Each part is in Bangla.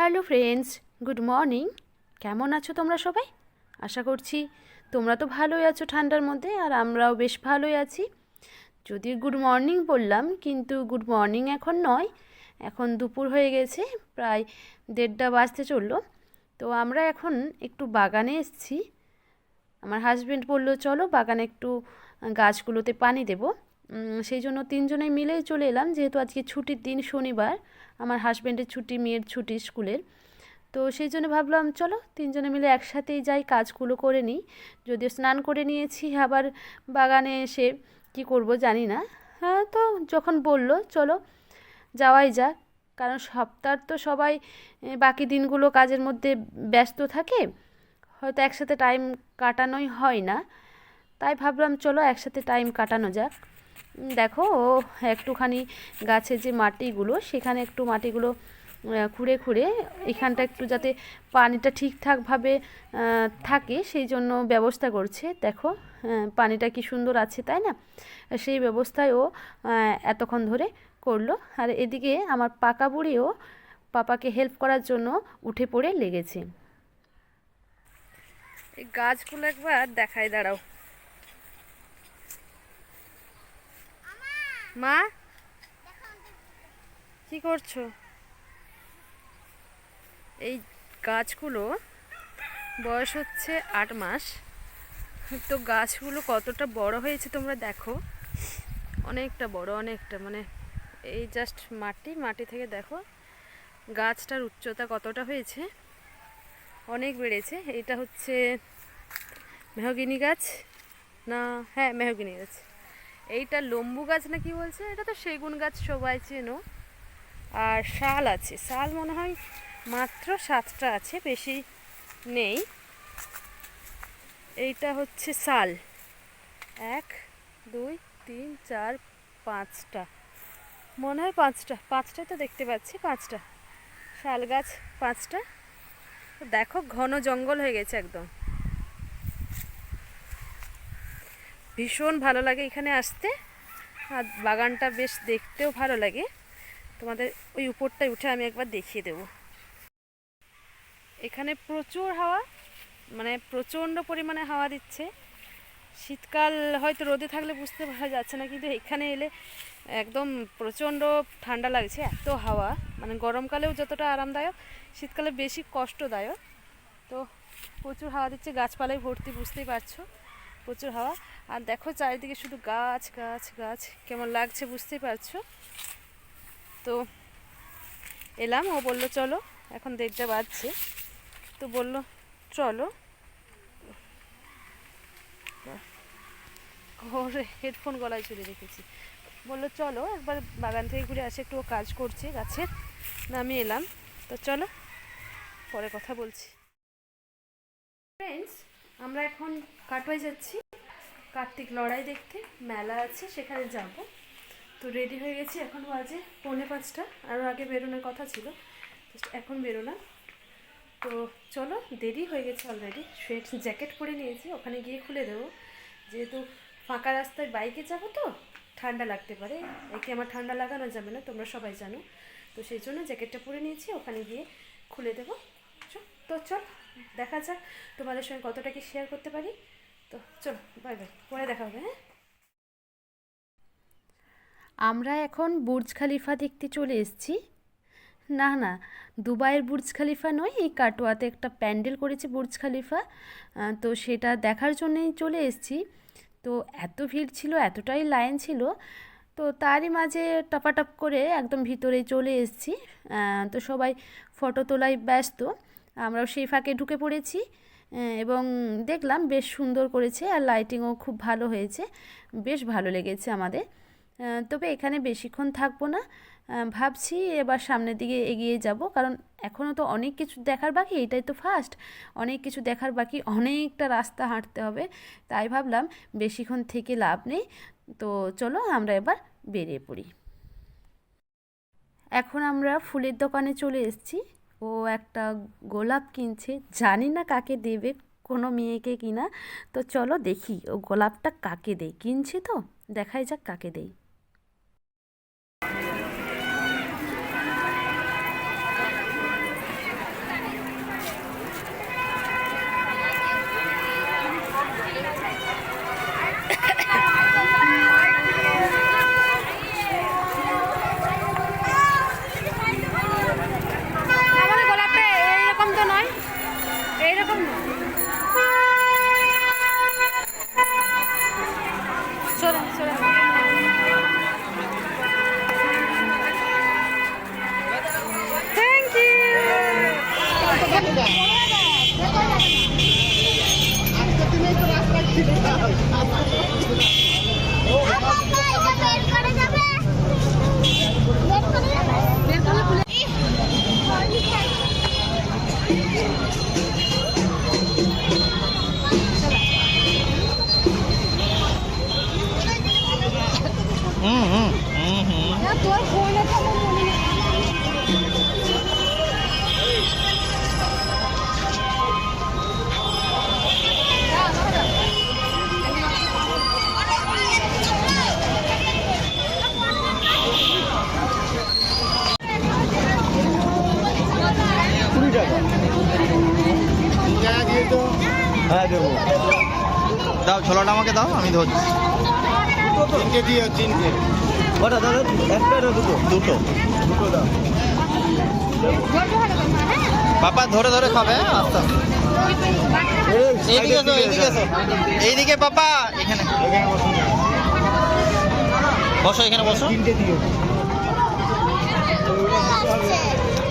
Hello friends, good morning. কেমন আছো তোমরা সবাই? আশা করছি তোমরা তো ভালোই আছো ঠান্ডার মধ্যে আর আমরাও বেশ ভালোই আছি। যদি গুড মর্নিং বললাম, কিন্তু গুড মর্নিং এখন নয়। এখন দুপুর হয়ে গেছে, প্রায় দেড়টা বাজতে চলল। তো আমরা এখন একটু বাগানে এসেছি। আমার হাজব্যান্ড বলল, চলো বাগানে একটু গাছগুলোতে পানি দেবো। সেই জন্য তিনজনে মিলেই চলে এলাম, যেহেতু আজকে ছুটির দিন শনিবার। আমার হাজব্যান্ডের ছুটি, মেয়ের ছুটি স্কুলের তো সেই জন্য ভাবলাম, চলো তিনজনে মিলে একসাথেই যাই, কাজগুলো করে নিই। যদিও স্নান করে নিয়েছি, আবার বাগানে এসে কি করব জানি না। হ্যাঁ তো যখন বলল, চলো যাওয়াই যাক। কারণ সপ্তাহ তো সবাই বাকি দিনগুলো কাজের মধ্যে ব্যস্ত থাকে। হয়তো একসাথে টাইম কাটানোই হয় না। তাই ভাবলাম, চলো একসাথে টাইম কাটানো যাক। দেখো ও একটুখানি গাছের যে মাটিগুলো, সেখানে একটু মাটিগুলো খুঁড়ে খুঁড়ে এখানটা একটু যাতে পানিটা ঠিকঠাকভাবে থাকে, সেই জন্য ব্যবস্থা করছে। দেখো পানিটা কি সুন্দর আছে, তাই না? সেই ব্যবস্থায় ও এতক্ষণ ধরে করল। আর এদিকে আমার পাকা বুড়িও পাপাকে হেল্প করার জন্য উঠে পড়ে লেগেছে। এই গাছগুলো একবার দেখাই, দাঁড়াও। মা? কি করছ? এই গাছগুলো বয়স হচ্ছে আট মাস। তো গাছগুলো কতটা বড় হয়েছে তোমরা দেখো। অনেকটা বড়, অনেকটা। মানে এই জাস্ট মাটি মাটি থেকে দেখো, গাছটার উচ্চতা কতটা হয়েছে? অনেক বেড়েছে। এইটা হচ্ছে মেহগিনি গাছ? না হ্যাঁ মেহগিনি গাছ। এইটা লম্বু গাছ না কি বলছে? এটা তো সেগুন গাছ সবাই চেনো। আর শাল আছে। শাল মনে হয় মাত্র সাতটা আছে, বেশি নেই। এইটা হচ্ছে শাল। এক, দুই, তিন, চার, পাঁচটা। মনে হয় পাঁচটা। পাঁচটাই তো দেখতে পাচ্ছি, পাঁচটা। শাল গাছ পাঁচটা। দেখো, ঘন জঙ্গল হয়ে গেছে একদম। ভীষণ ভালো লাগে এখানে আসতে। আর বাগানটা বেশ দেখতেও ভালো লাগে। তোমাদের ওই উপরটায় উঠে আমি একবার দেখিয়ে দেবো। এখানে প্রচুর হাওয়া মানে প্রচণ্ড পরিমাণে হাওয়া দিচ্ছে। শীতকাল হয়তো রোদে থাকলে বুঝতে পারা যাচ্ছে না, কিন্তু এখানে এলে একদম প্রচণ্ড ঠান্ডা লাগছে, এত হাওয়া। মানে গরমকালেও যতটা আরামদায়ক, শীতকালে বেশি কষ্টদায়ক। তো প্রচুর হাওয়া দিচ্ছে, গাছপালায় ভর্তি, বুঝতেই পারছ। প্রচুর হাওয়া। আর দেখো চারিদিকে শুধু গাছ গাছ গাছ। কেমন লাগছে বুঝতেই পারছ? তো এলাম, ও বলল, চলো, এখন দেড়টা বাজছে। তো বলল, চলো। ওর হেডফোন গলায় চলে রেখেছি। বলল, চলো, একবার বাগান থেকে ঘুরে আসে, একটু কাজ করছে গাছের। আমি এলাম। তো চলো, পরে কথা বলছি। ফ্রেন্ডস আমরা এখন কাটোয়ায় যাচ্ছি। কার্তিক লড়াই দেখতে, মেলা আছে, সেখানে যাব। তো রেডি হয়ে গেছি, এখন বাজে পৌনে পাঁচটা। আরও আগে বেরোনোর কথা ছিল এখন বেরোলাম। তো চলো, দেরি হয়ে গেছে অলরেডি সোয়েট জ্যাকেট পরে নিয়েছি, ওখানে গিয়ে খুলে দেবো। যেহেতু ফাঁকা রাস্তায় বাইকে যাব তো, ঠান্ডা লাগতে পারে। একে আমার ঠান্ডা লাগানো যাবে না, তোমরা সবাই জানো। তো সেই জন্য জ্যাকেটটা পরে নিয়েছি, ওখানে গিয়ে খুলে দেবো। তো চল। দেখা যাক তোমাদের সঙ্গে কতটা কি শেয়ার করতে পারি। তো চলো বাই বাই পরে দেখা হবে হ্যাঁ? আমরা এখন বুর্জ খালিফা দেখতে চলে এসেছি। না না, দুবাইয়ের বুর্জ খালিফা নয়, এই কাটোয়াতে একটা প্যান্ডেল করেছে বুর্জ খালিফা। তো সেটা দেখার জন্যই চলে এসেছি। তো এত ভিড় ছিল, এতটাই লাইন ছিল, তো তারই মাঝে টপাটপ করে একদম ভিতরে চলে এসেছি। তো সবাই ফটো তোলায় ব্যস্ত। আমরাও সেই ফাঁকে ঢুকে পড়েছি এবং দেখলাম বেশ সুন্দর করেছে আর লাইটিংও খুব ভালো হয়েছে, বেশ ভালো লেগেছে আমাদের। তবে এখানে বেশিক্ষণ থাকব না ভাবছি এবার সামনের দিকে এগিয়ে যাব, কারণ এখনও তো অনেক কিছু দেখার বাকি, এটাই তো ফার্স্ট অনেক কিছু দেখার বাকি, অনেকটা রাস্তা হাঁটতে হবে, তাই ভাবলাম বেশিক্ষণ থেকে লাভ নেই, তো চলো আমরা এবার বেরিয়ে পড়ি। এখন আমরা ফুলের দোকানে চলে এসেছি। ও একটা গোলাপ কিনছে। জানি না কাকে দেবে, কোনো মেয়েকে কিনা। তো চলো দেখি, ও গোলাপটা কাকে দেয়? কিনছে তো? দেখাই যাক কাকে দেয়। দেবো। দাও ছোলাটা আমাকে দাও আমি ধরছি। তিনটে দিও তিনটে। কটা দাদা? একটা দুটো? দুটো। দুটো দাও। পাপা ধরে ধরে খাবে হ্যাঁ? আস্তে আস্তে এইদিকে এসো এইদিকে এসো। এইদিকে পাপা এখানে। এখানে বসো এখানে বসো। তিনটে দিও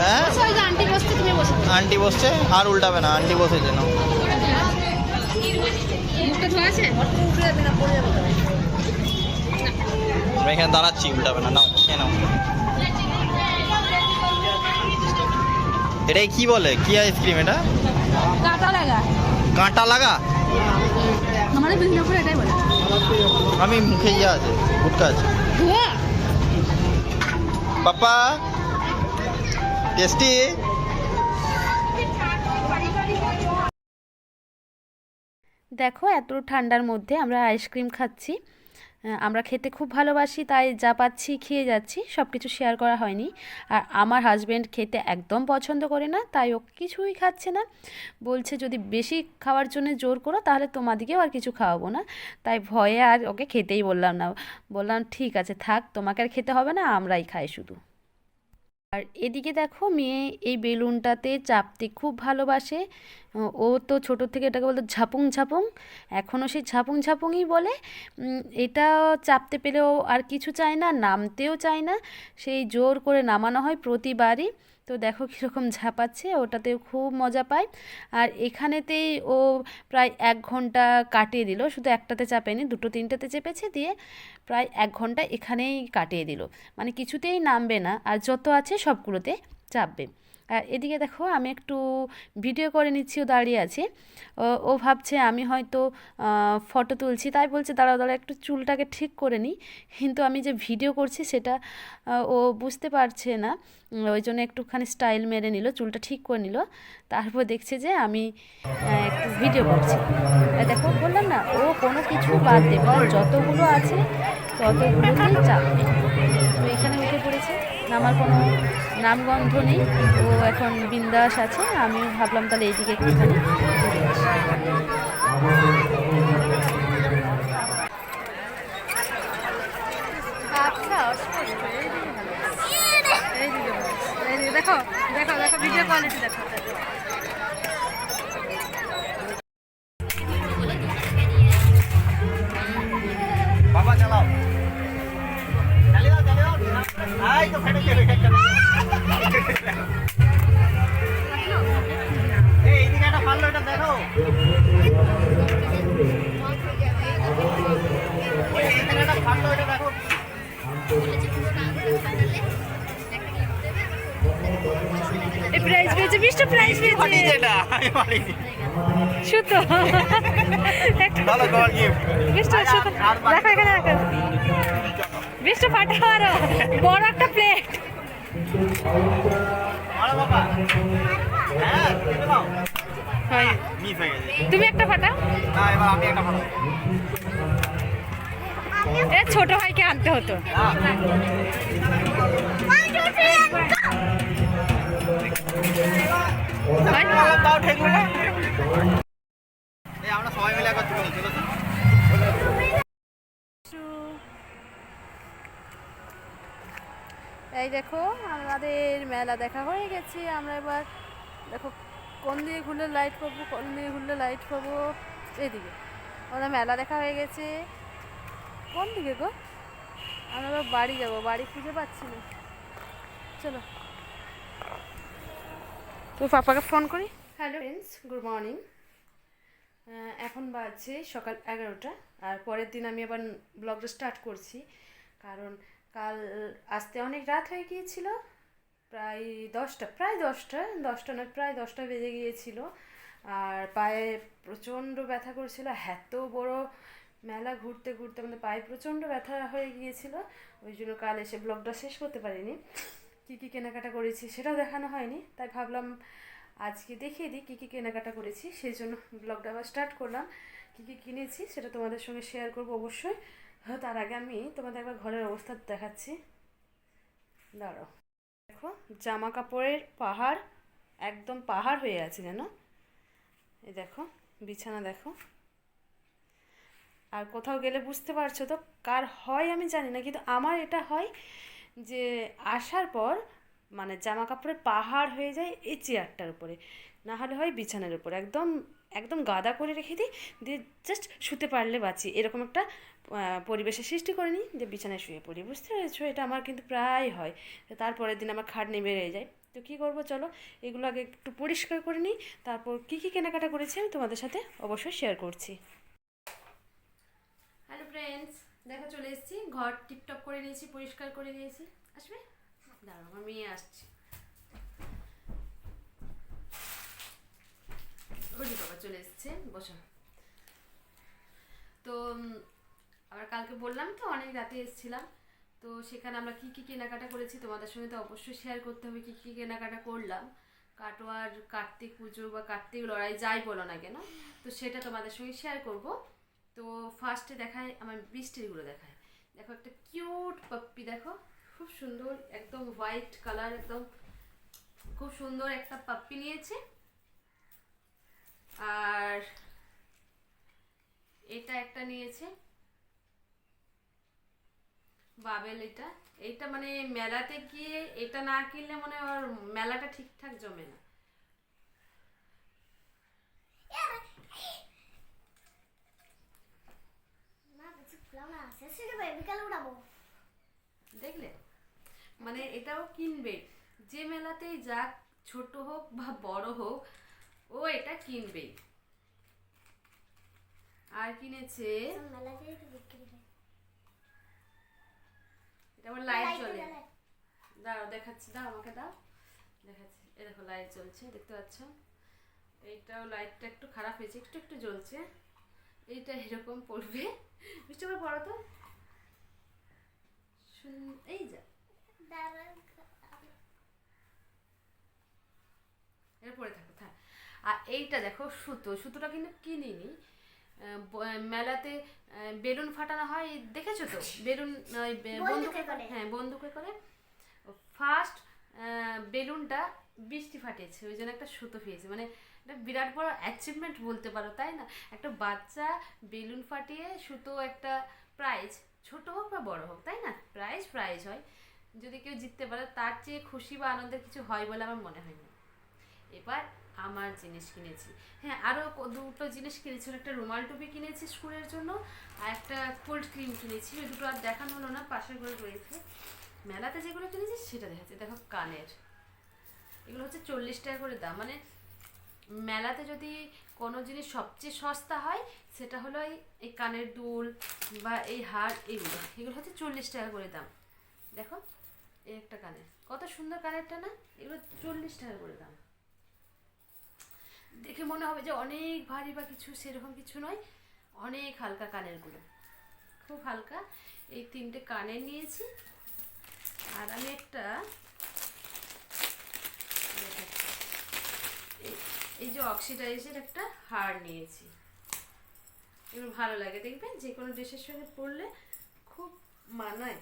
হ্যাঁ? আন্টি বসতে তুমি বসে। আন্টি বসছে আর উল্টাবে না আন্টি বসেছে না ধোয়া আছে? আমি এখানে দাঁড়াচ্ছি উল্টাবে না নাও খেয়ে নাও। এটাই কি বলে? কি আইসক্রিম এটা? কাটা লাগা। কাঁটা লাগা? আমাদের বিষ্ণুপুর এটাই বলে। আমি মুখে ইয়ে আছে গুটকা আছে। পাপা টেস্টি দেখো এত ঠান্ডার মধ্যে আমরা আইসক্রিম খাচ্ছি। আমরা খেতে খুব ভালোবাসি, তাই যা পাচ্ছি, খেয়ে যাচ্ছি সব কিছু শেয়ার করা হয়নি। আর আমার হাজব্যান্ড খেতে একদম পছন্দ করে না, তাই ও কিছুই খাচ্ছে না। বলছে, যদি বেশি খাওয়ার জন্য জোর করো, তাহলে তোমাদিকেও আর কিছু খাওয়াবো না। তাই ভয়ে আর ওকে খেতেই বললাম না। বললাম, ঠিক আছে, থাক, তোমাকে আর খেতে হবে না, আমরাই খাই শুধু। আর এদিকে দেখো মেয়ে এই বেলুনটাতে চাপতে খুব ভালোবাসে। ও- তো ছোটোর থেকে এটাকে বলতো ঝাপুং ঝাপুং এখনও সেই ঝাপুং ঝাপুংই বলে। এটা চাপতে পেলেও আর কিছু চায় না, নামতেও চায় না। সেই জোর করে নামানো হয় প্রতিবারই। তো দেখো কীরকম ঝাঁপাচ্ছে, ওটাতেও খুব মজা পায়। আর এখানেতেই ও প্রায় এক ঘণ্টা কাটিয়ে দিল, শুধু একটাতে চাপেনি, দুটো তিনটাতে চেপেছে দিয়ে প্রায় এক ঘণ্টা এখানেই কাটিয়ে দিল। মানে কিছুতেই নামবে না, আর যত আছে সবগুলোতে চাপবে। আর এদিকে দেখো, আমি একটু ভিডিও করে নিচ্ছি, ও দাঁড়িয়ে আছি। ও ভাবছে আমি হয়তো ফটো তুলছি, তাই বলছে, দাঁড়াও দাঁড়া একটু চুলটাকে ঠিক করে নিই কিন্তু আমি যে ভিডিও করছি সেটা ও বুঝতে পারছে না। ওই জন্য একটুখানি স্টাইল মেরে নিল, চুলটা ঠিক করে নিল। তারপর দেখছে যে আমি একটু ভিডিও করছি। দেখো, বললাম না, ও কোনো কিছু বাদ দেবে যতগুলো আছে, ততগুলোতেই চাপবে। তো এখানে উঠে পড়েছে আমার কোনো নামগন্ধ নেই, ও এখন বিন্দাস আছে আমি ভাবলাম তাহলে এইদিকে একটুখানি। আচ্ছা দেখো দেখো দেখো ভিডিও কোয়ালিটি দেখো প্রাইজ পেয়েছে বিশটা প্রাইজ পেয়েছে। যেটা আমি পারিনি সুতো। ভালো কর গিফট বিশটা সুতো। দেখো এখানে দেখো। বিশটা ফাটাও আরও। বড় একটা প্লেট হ্যাঁ হয়। তুমি একটা ফাটাও। না এবার আমি একটা পাঠাবো এ ছোট ভাইকে আনতে হতো। আমরা এই দেখো, আমাদের মেলা দেখা হয়ে গেছে। আমরা এবার দেখো, কোন দিকে ঘুরলে লাইট পাবো কোন দিকে ঘুরলে লাইট পাবো এইদিকে আমাদের মেলা দেখা হয়ে গেছে। কোন দিকে গো? আমরা বাড়ি যাব, বাড়ি খুঁজে পাচ্ছি না। চলো। তো পাপাকে ফোন করি। হ্যালো ফ্রেন্ডস গুড মর্নিং এখন বাজছে সকাল এগারোটা, আর পরের দিন আমি আবার ব্লগটা স্টার্ট করছি। কারণ কাল আসতে অনেক রাত হয়ে গিয়েছিল, প্রায় দশটা প্রায় দশটা দশটা নয়, প্রায় দশটা বেজে গিয়েছিল। আর পায়ে প্রচণ্ড ব্যথা করছিল, এত বড় মেলা ঘুরতে ঘুরতে আমাদের পায়ে প্রচণ্ড ব্যথা হয়ে গিয়েছিল, ওই জন্য কাল এসে ব্লগটা শেষ করতে পারিনি। কী কী কেনাকাটা করেছি সেটাও দেখানো হয়নি তাই ভাবলাম আজকে দেখিয়ে দিই কী কী কেনাকাটা করেছি সেই জন্য ব্লগটা আবার স্টার্ট করলাম। কী কী কিনেছি সেটা তোমাদের সঙ্গে শেয়ার করব অবশ্যই। হ্যাঁ, তার আগে আমি তোমাদের একবার ঘরের অবস্থা দেখাচ্ছি। দাঁড়ো দেখো জামা কাপড়ের পাহাড় একদম পাহাড় হয়ে আছে যেন। এই দেখো বিছানা দেখো। আর কোথাও গেলে বুঝতে পারছ তো কার হয় আমি জানি না কিন্তু আমার এটা হয় যে আসার পর মানে জামা কাপড়ের পাহাড় হয়ে যায় এই চেয়ারটার উপরে। না হলে হয় বিছানার উপরে। একদম একদম গাদা করে রেখে দিই, দিয়ে জাস্ট শুতে পারলে বাঁচি। এরকম একটা পরিবেশের সৃষ্টি করে নিই যে বিছানায় শুয়ে পড়ি। বুঝতে পেরেছ? এটা আমার কিন্তু প্রায় হয়। তারপরের দিন আমার খাট নেমে বেড়ে যায়। তো কী করব? চলো, এগুলো আগে একটু পরিষ্কার করে নিই। তারপর কী কী কেনাকাটা করেছি আমি তোমাদের সাথে অবশ্যই শেয়ার করছি। হ্যালো ফ্রেন্ডস দেখো, চলে এসেছি। ঘর টিপটপ করে নিয়েছি, পরিষ্কার করে নিয়েছি। আসবে? দাঁড়াও, আমার মেয়ে আসছে। ওই বাবা চলে এসেছে, বসো। তো আমরা কালকে বললাম তো, অনেক রাতে এসেছিলাম। তো সেখানে আমরা কী কী কেনাকাটা করেছি তোমাদের সঙ্গে তো অবশ্যই শেয়ার করতে হবে, কী কী কেনাকাটা করলাম। কাটোয়ার কার্তিক পুজো বা কার্তিক লড়াই যাই বলো না কেন, তো সেটা তোমাদের সঙ্গে শেয়ার করব। তো ফার্স্টে দেখায়, আমার বৃষ্টিগুলো দেখায়। দেখো একটা কিউট পাপ্পি দেখো। খুব সুন্দর, একদম হোয়াইট কালার একদম খুব সুন্দর একটা পাপ্পি নিয়েছে। আর এটা একটা নিয়েছে। বাবেল এটা। এটা মানে মেলাতে গিয়ে এটা না কিনলে মনে ওর মেলাটা ঠিকঠাক জমে না কিছু খুলাম না যাবে বিকালে উড়াবো। দেখলে? মানে এটাও কিনবে। যে মেলাতেই যাক ছোট হোক বা বড় হোক ও এটা কিনবেই আর কিনেছে? এটা আবার লাইট জ্বলে। দাও দেখাচ্ছি। দাও আমাকে দাও। দেখাচ্ছি। এ দেখো লাইট জ্বলছে দেখতে পাচ্ছ? এইটাও লাইটটা একটু খারাপ হয়েছে একটু একটু জ্বলছে। এইটা এরকম পড়বে। পারো পড়ো তো। এই যা। পরে থাকো থাক। আর এইটা দেখো সুতো। সুতোটা কিন্তু কিনিনি। মেলাতে বেলুন ফাটানো হয় দেখেছ তো? বেলুন বন্দুকে বন্দুকে করে। হ্যাঁ বন্দুকে করে। ফার্স্ট বেলুনটা বৃষ্টি ফাটিয়েছে। ওই জন্য একটা সুতো পেয়েছে মানে এটা বিরাট বড় অ্যাচিভমেন্ট বলতে পারো তাই না? একটা বাচ্চা বেলুন ফাটিয়ে সুতো একটা প্রাইজ ছোট হোক বা বড় হোক, তাই না? প্রাইজ প্রাইজ হয়। যদি কেউ জিততে পারে, তার চেয়ে খুশি বা আনন্দের কিছু হয় বলে আমার মনে হয় না। এবার আমার জিনিস কিনেছি। হ্যাঁ আরও দুটো জিনিস কিনেছি। একটা রুমাল টুপি কিনেছি স্কুলের জন্য, আর একটা কোল্ড ক্রিম কিনেছি। ওই দুটো আর দেখানো হলো না, পাশের ঘরে রয়েছে। মেলাতে যেগুলো কিনেছি, সেটা দেখাচ্ছি। দেখো কানের। এগুলো হচ্ছে চল্লিশ টাকা করে দাম। মানে মেলাতে যদি কোনো জিনিস সবচেয়ে সস্তা হয়, সেটা হলো এই কানের দুল বা এই হার এগুলো এগুলো হচ্ছে চল্লিশ টাকা করে দাম। দেখো, এই একটা কানের। কত সুন্দর কানেরটা না? এগুলো চল্লিশ টাকা করে দাম। দেখে মনে হবে যে অনেক ভারী বা কিছু সেরকম কিছু নয়, অনেক হালকা কানেরগুলো। খুব হালকা। এই তিনটে কানের নিয়েছি। আর আমি একটা দেখাচ্ছি। এই- যে অক্সিডাইজের একটা হার নিয়েছি। এগুলো ভালো লাগে, দেখবেন যে কোনো ড্রেসের সঙ্গে পরলে খুব মানায়।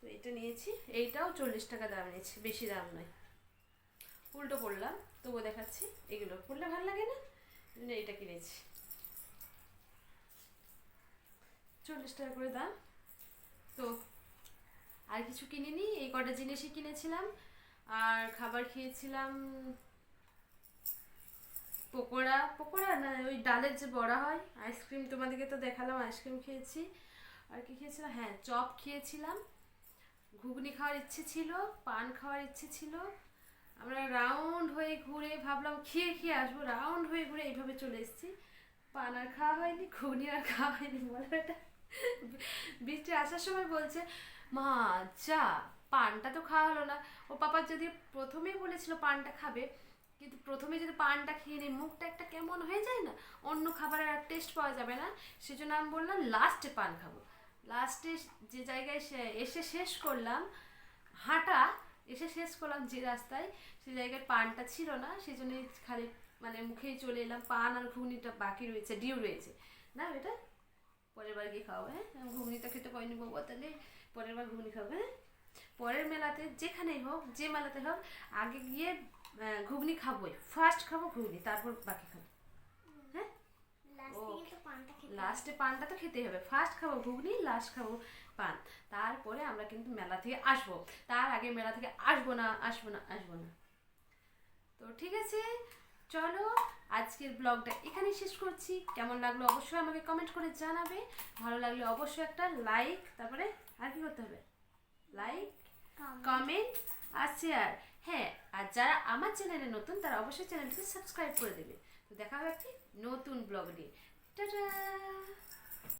তো এটা নিয়েছি, এইটাও চল্লিশ টাকা দাম নিয়েছি, বেশি দাম নয়। উল্টো পড়লাম, তবুও দেখাচ্ছি, এগুলো পড়লে ভালো লাগে না এইটা কিনেছি। চল্লিশ টাকা করে দাম। তো আর কিছু কিনিনি, এই কটা জিনিসই কিনেছিলাম। আর খাবার খেয়েছিলাম পকোড়া পকোড়া না, ওই ডালের যে বড়া হয় আইসক্রিম তোমাদেরকে তো দেখালাম আইসক্রিম খেয়েছি। আর কি খেয়েছিলাম? হ্যাঁ চপ খেয়েছিলাম। ঘুগনি খাওয়ার ইচ্ছে ছিল, পান খাওয়ার ইচ্ছে ছিল। আমরা রাউন্ড হয়ে ঘুরে ভাবলাম, খেয়ে খেয়ে আসব রাউন্ড হয়ে ঘুরে এইভাবে চলে এসেছি। পান আর খাওয়া হয়নি, ঘুগনি আর খাওয়া হয়নি, বলো এটা। বৃষ্টি আসার সময় বলছে, মা, যা, পানটা তো খাওয়া হলো না। ও পাপা যদি প্রথমেই বলেছিল, পানটা খাবে। কিন্তু প্রথমে যদি পানটা খেয়ে নিই, মুখটা একটা কেমন হয়ে যায় না, অন্য খাবারের আর টেস্ট পাওয়া যাবে না। সেজন্য আমি বললাম লাস্টে পান খাব। লাস্টে যে জায়গায় সে- এসে শেষ করলাম, হাঁটা, এসে শেষ করলাম যে রাস্তায় সেই জায়গায় পানটা ছিল না সেই জন্যই খালি মানে মুখেই চলে এলাম, পান আর ঘুগনিটা বাকি রয়েছে ডিউ রয়েছে। না এটা পরের বার গিয়ে খাওয়াবো হ্যাঁ? ঘুগনিটা খেতে পারিনি বাবা, তাহলে পরের বার ঘুগনি খাব হ্যাঁ? পরের মেলাতে যেখানেই হোক, যে মেলাতে হোক, আগে গিয়ে ঘুগনি খাবোই। ফার্স্ট খাব ঘুগনি তারপর বাকি খাব। হ্যাঁ? লাস্টে পানটা তো খেতেই হবে। ফার্স্ট খাব ঘুগনি লাস্ট খাব পান। তারপরে আমরা কিন্তু মেলা থেকে আসব। তার আগে মেলা থেকে আসব না আসব না আসব না। তো ঠিক আছে চলো আজকের ব্লগটা এখানেই শেষ করছি। কেমন লাগল অবশ্যই আমাকে কমেন্ট করে জানাবে। ভালো লাগলে অবশ্যই একটা লাইক তারপরে আর কি করতে হবে? লাইক কমেন্ট আর শেয়ার হ্যাঁ আর যারা আমার চ্যানেলে নতুন, তারা অবশ্যই চ্যানেলটিকে সাবস্ক্রাইব করে দেবে। তো দেখা হবে একটি নতুন ব্লগ নিয়ে। টাটা!